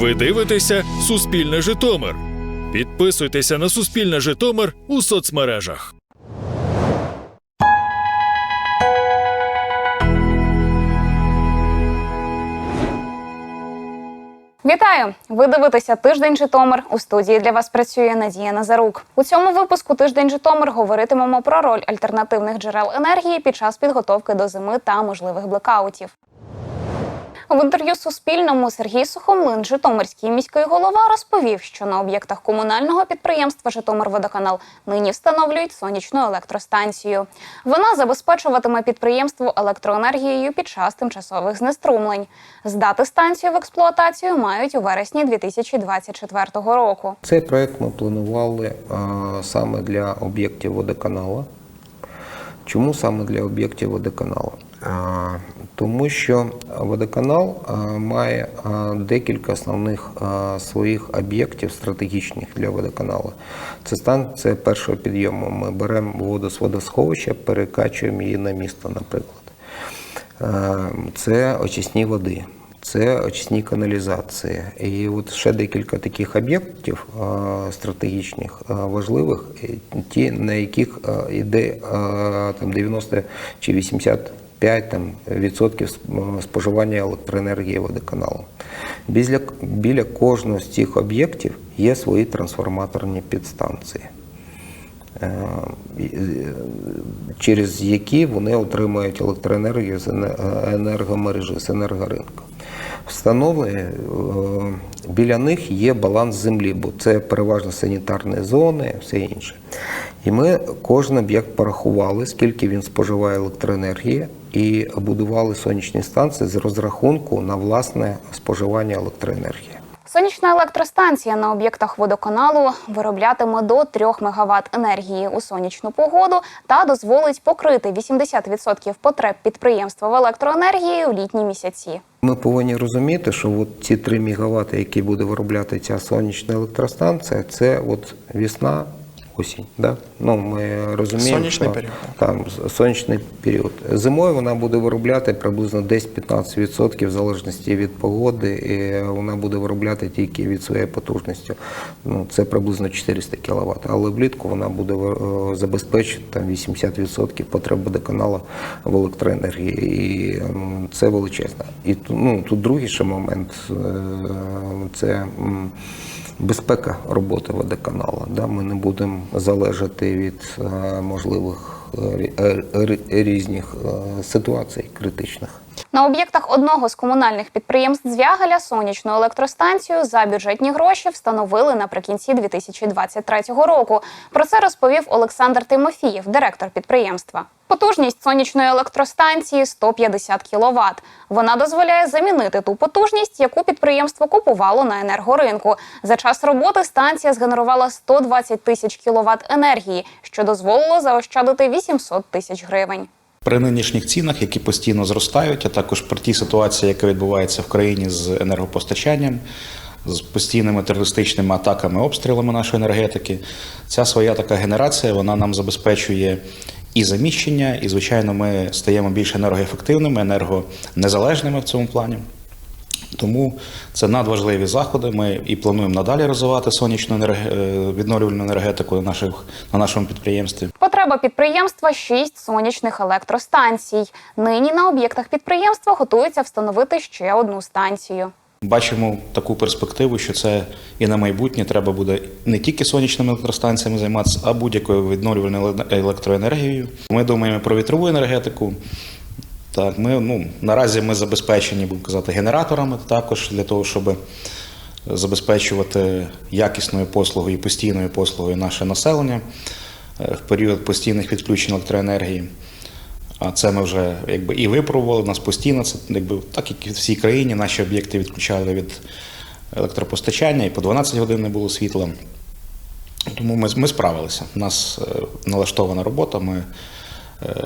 Ви дивитеся Суспільне Житомир. Підписуйтеся на Суспільне Житомир у соцмережах. Вітаю! Ви дивитеся тиждень Житомир. У студії для вас працює Надія Назарук. У цьому випуску тиждень Житомир говоритимемо про роль альтернативних джерел енергії під час підготовки до зими та можливих блекаутів. В інтерв'ю Суспільному Сергій Сухомлин, Житомирський міський голова, розповів, що на об'єктах комунального підприємства Житомирводоканал нині встановлюють сонячну електростанцію. Вона забезпечуватиме підприємство електроенергією під час тимчасових знеструмлень. Здати станцію в експлуатацію мають у вересні 2024 року. Цей проект ми планували а, саме для об'єктів водоканалу. Чому саме для об'єктів водоканалу? Тому що водоканал має декілька основних своїх об'єктів стратегічних для водоканалу. Це станція першого підйому. Ми беремо воду з водосховища, перекачуємо її на місто, наприклад. Це очисні води, це очисні каналізації. І от ще декілька таких об'єктів стратегічних, важливих, ті, на яких йде там 90 чи 80 5% споживання електроенергії водоканалу. Біля, біля кожного з цих об'єктів є свої трансформаторні підстанції, е, е, через які вони отримують електроенергію з е, енергомережі, з енергоринку. Встанови біля них є баланс землі, бо це переважно санітарні зони, все інше. І ми кожен об'єкт порахували, скільки він споживає електроенергії, і будували сонячні станції з розрахунку на власне споживання електроенергії. Сонячна електростанція на об'єктах водоканалу вироблятиме до 3 МВт енергії у сонячну погоду та дозволить покрити 80% потреб підприємства в електроенергії у літні місяці. Ми повинні розуміти, що от ці 3 МВт, які буде виробляти ця сонячна електростанція, це от весна, осінь. Да? Ну, ми розуміємо, Сонячний що період. Там сонячний період. Зимою вона буде виробляти приблизно 10-15% в залежності від погоди, і вона буде виробляти тільки від своєї потужності. Ну, це приблизно 400 кВт. Але влітку вона буде е, забезпечити там 80% потреб водоканалу в електроенергії. І це величезно. І ну, тут другий ще момент е, це. Безпека роботи водоканалу. Да? Ми не будемо залежати від е, можливих е, е, рі- різних ситуацій критичних. На об'єктах одного з комунальних підприємств Звягеля сонячну електростанцію за бюджетні гроші встановили наприкінці 2023 року. Про це розповів Олександр Тимофієв, директор підприємства. Потужність сонячної електростанції 150 кВт. Вона дозволяє замінити ту потужність, яку підприємство купувало на енергоринку. За час роботи станція згенерувала 120 тисяч кВт енергії, що дозволило заощадити 800 тисяч гривень. При нинішніх цінах, які постійно зростають, а також при тій ситуації, яка відбувається в країні з енергопостачанням, з постійними терористичними атаками, обстрілами нашої енергетики, ця своя така генерація вона нам забезпечує і заміщення, і, звичайно, ми стаємо більш енергоефективними, енергонезалежними в цьому плані. Тому це надважливі заходи. Ми і плануємо надалі розвивати сонячну енерге- е, відновлювальну енергетику на, наших, на нашому підприємстві. Потреба підприємства 6 сонячних електростанцій. Нині на об'єктах підприємства готуються встановити ще одну станцію. Бачимо таку перспективу, що це і на майбутнє треба буде не тільки сонячними електростанціями займатися, а будь-якою відновлювальною електроенергією. Ми думаємо про вітрову енергетику. Так, ми ну наразі ми забезпечені, будемо казати, генераторами також для того, щоб забезпечувати якісною послугою і постійною послугою наше населення е, в період постійних відключень електроенергії. А це ми вже якби і випробували. У нас постійно це якби так, як і в всій країні, наші об'єкти відключали від електропостачання, і по 12 годин не було світла. Тому ми, ми справилися. У нас е, налаштована робота, ми,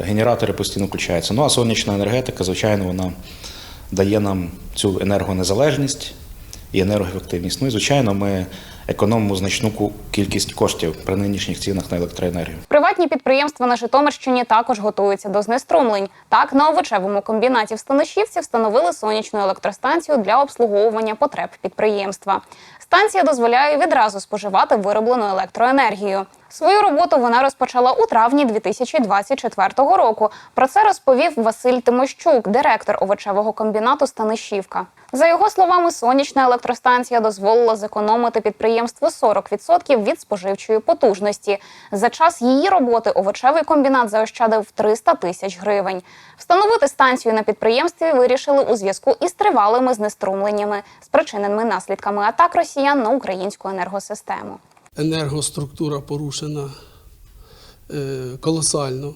генератори постійно включаються. Ну а сонячна енергетика, звичайно, вона дає нам цю енергонезалежність і енергоефективність. Ну і звичайно, ми економимо значну кількість коштів при нинішніх цінах на електроенергію. Приватні підприємства на Житомирщині також готуються до знеструмлень. Так, на овочевому комбінаті в Станишівці встановили сонячну електростанцію для обслуговування потреб підприємства. Станція дозволяє відразу споживати вироблену електроенергію. Свою роботу вона розпочала у травні 2024 року. Про це розповів Василь Тимощук, директор овочевого комбінату Станишівка. За його словами, сонячна електростанція дозволила зекономити підприємству 40% від споживчої потужності. За час її роботи овочевий комбінат заощадив 300 тисяч гривень. Встановити станцію на підприємстві вирішили у зв'язку із тривалими знеструмленнями, спричиненими наслідками атак росіян на українську енергосистему. енергоструктура порушена е, колосально.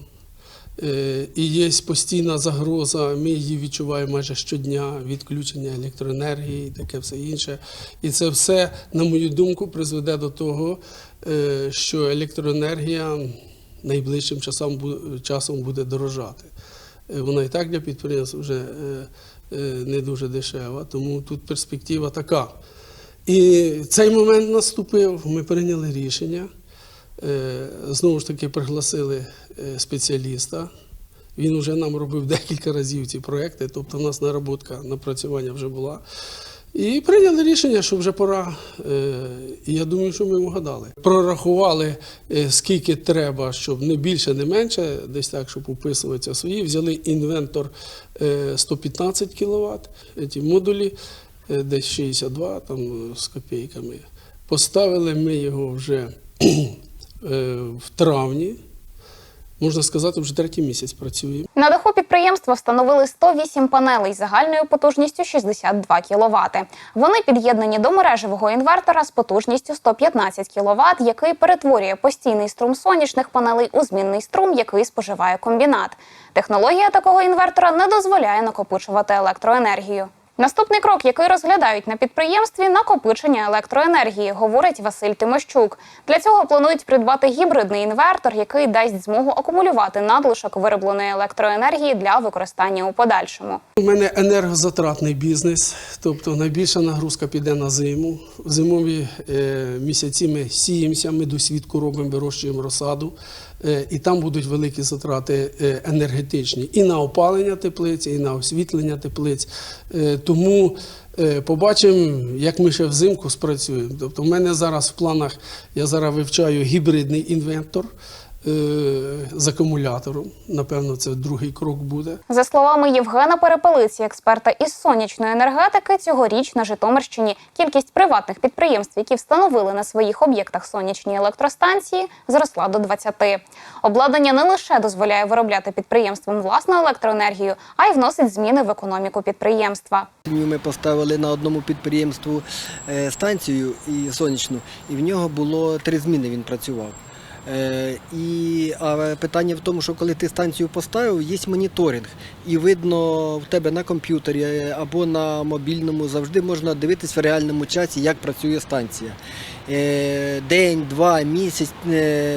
Е, І є постійна загроза, ми її відчуваємо майже щодня, відключення електроенергії і таке все інше. І це все, на мою думку, призведе до того, е, що електроенергія найближчим часом, буде дорожати. Е, Вона і так для підприємств вже не дуже дешева, тому тут перспектива така. І цей момент наступив, ми прийняли рішення. Е, Знову ж таки, пригласили е, спеціаліста. Він вже нам робив декілька разів ці проекти, тобто в нас наработка напрацювання вже була. І прийняли рішення, що вже пора. Е, я думаю, що ми вгадали. Прорахували, скільки треба, щоб не більше, не менше, десь так, щоб уписуватися свої. Взяли інвентор е, 115 кВт, ці модулі десь 62 там, з копійками. Поставили ми його вже в травні. Можна сказати, вже третій місяць працює. На даху підприємства встановили 108 панелей загальною потужністю 62 кВт. Вони під'єднані до мережевого інвертора з потужністю 115 кВт, який перетворює постійний струм сонячних панелей у змінний струм, який споживає комбінат. Технологія такого інвертора не дозволяє накопичувати електроенергію. Наступний крок, який розглядають на підприємстві, накопичення електроенергії, говорить Василь Тимощук. Для цього планують придбати гібридний інвертор, який дасть змогу акумулювати надлишок виробленої електроенергії для використання у подальшому. У мене енергозатратний бізнес, тобто найбільша нагрузка піде на зиму. В зимові е, місяці ми сіємося, ми досвідку робимо, вирощуємо розсаду. Е, і там будуть великі затрати е, енергетичні і на опалення теплиць, і на освітлення теплиць. Е, тому побачимо, як ми ще взимку спрацюємо. Тобто, в мене зараз в планах я зараз вивчаю гібридний інвентор. Е, З акумулятором, напевно, це другий крок буде. За словами Євгена Перепелиці, експерта із сонячної енергетики, цьогоріч на Житомирщині кількість приватних підприємств, які встановили на своїх об'єктах сонячні електростанції, зросла до 20. Обладнання не лише дозволяє виробляти підприємствам власну електроенергію, а й вносить зміни в економіку підприємства. Ми поставили на одному підприємству е, станцію і сонячну, і в нього було три зміни. Він працював. Е, І питання в тому, що коли ти станцію поставив, є моніторинг, і видно в тебе на комп'ютері е, або на мобільному завжди можна дивитись в реальному часі, як працює станція. Е, День, два, місяць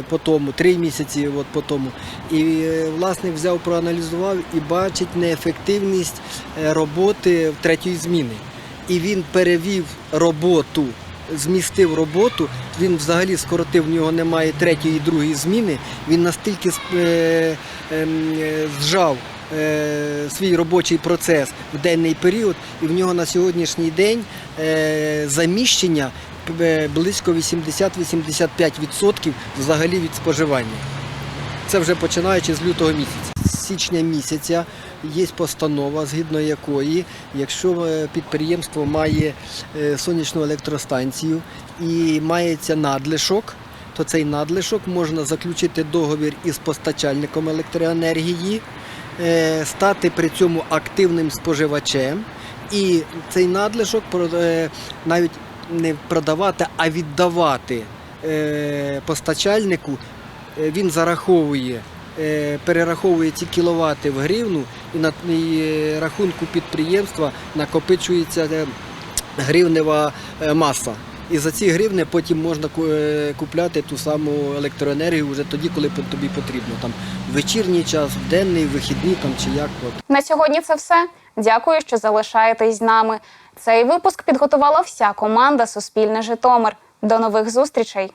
по тому, три місяці от по тому. І власник взяв, проаналізував і бачить неефективність роботи в третьої зміни. І він перевів роботу, змістив роботу. Він взагалі скоротив, в нього немає третьої і другої зміни. Він настільки е, ем, зжав е, свій робочий процес в денний період, і в нього на сьогоднішній день е, заміщення близько 80-85% взагалі від споживання. Це вже починаючи з лютого місяця. З січня місяця є постанова, згідно якої, якщо е, підприємство має е, сонячну електростанцію і мається надлишок, то цей надлишок можна заключити договір із постачальником електроенергії, е, стати при цьому активним споживачем, і цей надлишок навіть не продавати, а віддавати постачальнику. Він зараховує, перераховує ці кіловати в гривну і на е, рахунку підприємства накопичується е, гривнева е, маса. І за ці гривни потім можна е, купляти ту саму електроенергію вже тоді, коли тобі потрібно. Там в вечірній час, денний, вихідні там чи як. На сьогодні це все. Дякую, що залишаєтесь з нами. Цей випуск підготувала вся команда Суспільне Житомир. До нових зустрічей!